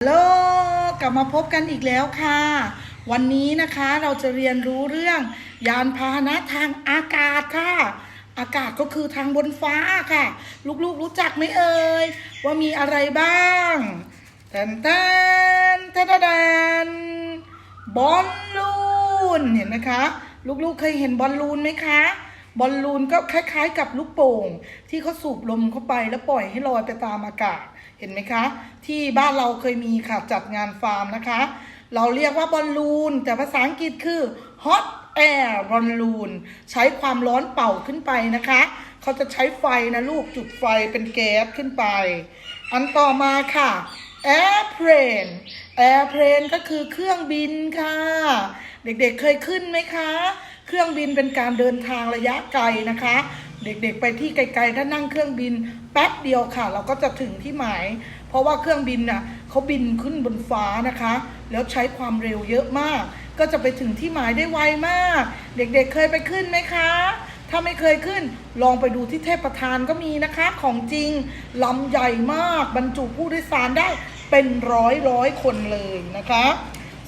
ฮัลโหลกลับมาพบกันอีกแล้วค่ะ วันนี้นะคะเราจะเรียนรู้เรื่อง ยานพาหนะทางอากาศค่ะ อากาศก็คือทางบนฟ้าค่ะ ลูกๆรู้จักไหมเอ่ยว่ามีอะไรบ้างแตนแตนแตนแตนบอลลูนเห็นไหมคะ ลูกๆเคยเห็นบอลลูนไหมคะ บอลลูนก็คล้ายๆ กับลูกโป่ง ที่เขาสูบลมเข้าไปแล้วปล่อยให้ลอยไปตามอากาศเห็นไหมคะ ที่บ้านเราเคยมีค่ะจัดงานฟาร์มนะคะ เราเรียกว่าบอลลูน แต่ภาษาอังกฤษคือ hot air balloon ใช้ความร้อนเป่าขึ้นไปนะคะ เขาจะใช้ไฟนะลูกจุดไฟเป็นแก๊สขึ้นไป อันต่อมาค่ะ airplane airplane ก็คือเครื่องบินค่ะ เด็กๆเคยขึ้นไหมคะ เครื่องบินเป็นการเดินทางระยะไกลนะคะ เด็กๆไปที่ไกลๆถ้านั่งเครื่องบินแป๊บเดียวค่ะ เราก็จะถึงที่หมาย เพราะว่าเครื่องบินน่ะเขาบินขึ้นบนฟ้านะคะ แล้วใช้ความเร็วเยอะมาก ก็จะไปถึงที่หมายได้ไวมาก เด็กๆเคยไปขึ้นไหมคะ ถ้าไม่เคยขึ้นลองไปดูที่เทพประธานก็มีนะคะ ของจริงลำใหญ่มากบรรจุผู้โดยสารได้เป็นร้อยร้อยคนเลยนะคะ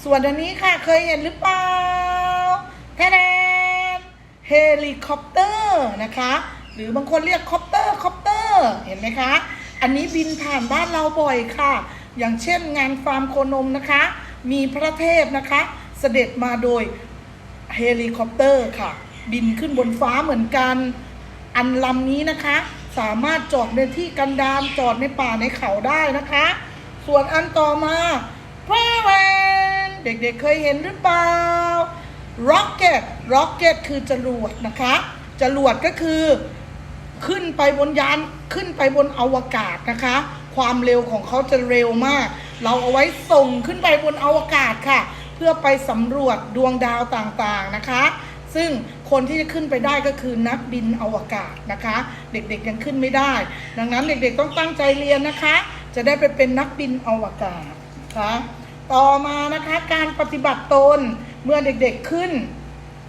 ส่วนอันนี้ค่ะเคยเห็นหรือเปล่าแทน เฮลิคอปเตอร์นะคะ หรือบางคนเรียกคอปเตอร์คอปเตอร์เห็นไหมคะ อันนี้บินผ่านบ้านเราบ่อยค่ะ อย่างเช่นงานฟาร์มโคนมนะคะ มีพระเทพนะคะ เสด็จมาโดยเฮลิคอปเตอร์ค่ะ บินขึ้นบนฟ้าเหมือนกัน อันลำนี้นะคะ สามารถจอดในที่กันดารจอดในป่าในเขาได้นะคะ ส่วนอันต่อมาแพรแวนเด็กๆเคยเห็นหรือเปล่า rocket rocket คือจรวดนะคะจรวดก็คือขึ้นไปบนยานขึ้นไปบนอวกาศนะคะ ความเร็วของเขาจะเร็วมาก เราเอาไว้ส่งขึ้นไปบนอวกาศค่ะ เพื่อไปสำรวจดวงดาวต่างๆนะคะ ซึ่งคนที่จะขึ้นไปได้ก็คือนักบินอวกาศนะคะ เด็กๆยังขึ้นไม่ได้ ดังนั้นเด็กๆต้องตั้งใจเรียนนะคะ จะได้ไปเป็นนักบินอวกาศนะคะต่อมานะคะการปฏิบัติตนเมื่อเด็กๆขึ้น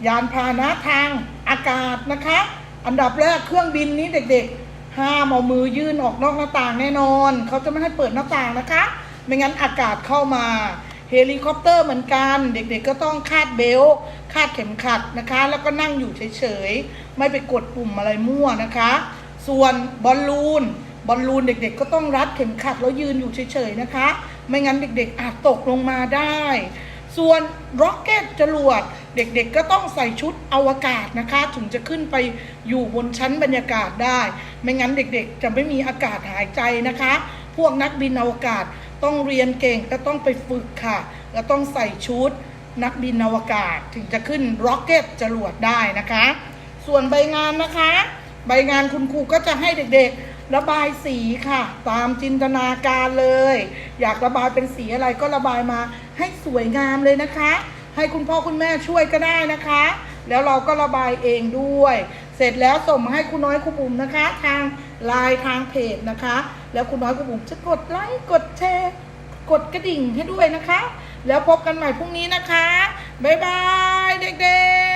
ยานพาหนะทางอากาศนะคะ อันดับแรกเครื่องบินนี้เด็กๆ ห้ามเอามือยื่นออกนอกหน้าต่างแน่นอน เขาจะไม่ให้เปิดหน้าต่างนะคะ ไม่งั้นอากาศเข้ามาเฮลิคอปเตอร์เหมือนกัน เด็กๆก็ต้องคาดเบลต์คาดเข็มขัดนะคะ แล้วก็นั่งอยู่เฉยๆ ไม่ไปกดปุ่มอะไรมั่วนะคะ ส่วนบอลลูนบอลลูนเด็กๆ ก็ต้องรัดเข็มขัดแล้วยืนอยู่เฉยๆนะคะ ไม่งั้นเด็กๆอาจตกลงมาได้ ส่วนร็อกเก็ตจรวด เด็กๆก็ต้องใส่ชุดอวกาศนะคะ ถึงจะขึ้นไปอยู่บนชั้นบรรยากาศได้ ไม่งั้นเด็กๆ จะไม่มีอากาศหายใจนะคะ พวกนักบินอวกาศต้องเรียนเก่งก็ต้องไปฝึกค่ะ แล้วต้องใส่ชุดนักบินอวกาศถึงจะขึ้นร็อกเก็ตจรวดได้นะคะ ส่วนใบงานนะคะ ใบงานคุณครูก็จะให้เด็กๆ ระบายสีค่ะ ตามจินตนาการเลย อยากระบายเป็นสีอะไรก็ระบายมาให้สวยงามเลยนะคะ ให้คุณพ่อคุณแม่ช่วยก็ได้นะคะ แล้วเราก็ระบายเองด้วย เสร็จแล้วส่งมาให้คุณน้อยคุณบุ๋มนะคะ ทางไลน์ทางเพจนะคะ แล้วคุณน้อยคุณบุ๋มจะกดไลค์กดแชร์กดกระดิ่งให้ด้วยนะคะ แล้วพบกันใหม่พรุ่งนี้นะคะบ๊ายบายเด็กๆ